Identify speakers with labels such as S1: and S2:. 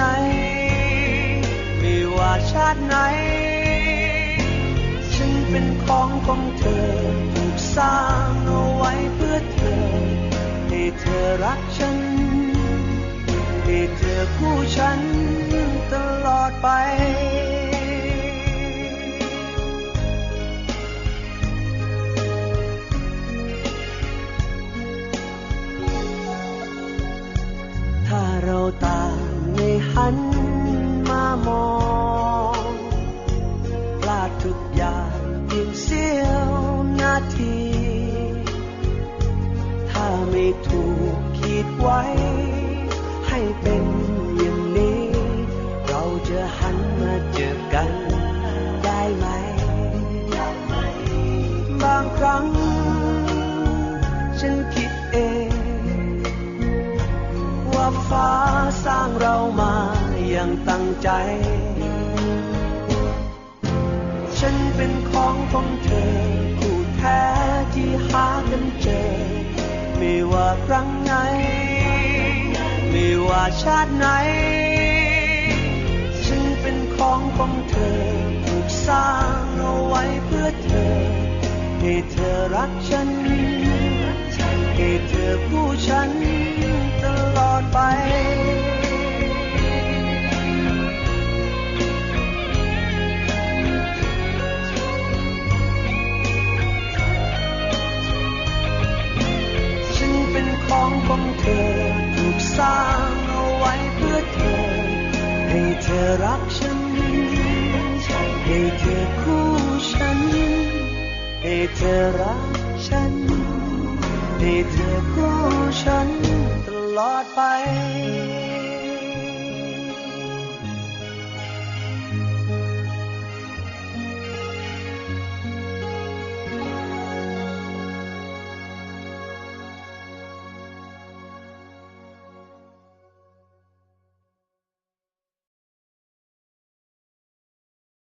S1: น ติไหนฉันเป็นของของเธอถูกสร้างเอาไว้เพื่อเธอ ให้เธอรักฉัน ให้เธอคู่ฉันตลอดไป่ถูกคิดไว้ ให้เป็นอย่างนี้ เราจะหันมาเจอกัน ได้ไหม บางครั้ง ฉันคิดเอง ว่าฟ้าสร้างเรามาอย่างตั้งใจ ฉันเป็นของของเธอคู่แท้ ไม่ว่าครั้งไหน ไม่ว่าชาติไหน ฉันเป็นของของเธอถูกสร้างเอาไว้เพื่อเธอ ให้เธอรักฉัน ให้เธอผู้ฉันตลอดไป เธอรักฉัน ให้เธอคู่ฉัน ให้เธอรักฉัน ให้เธอคู่ฉันตลอดไป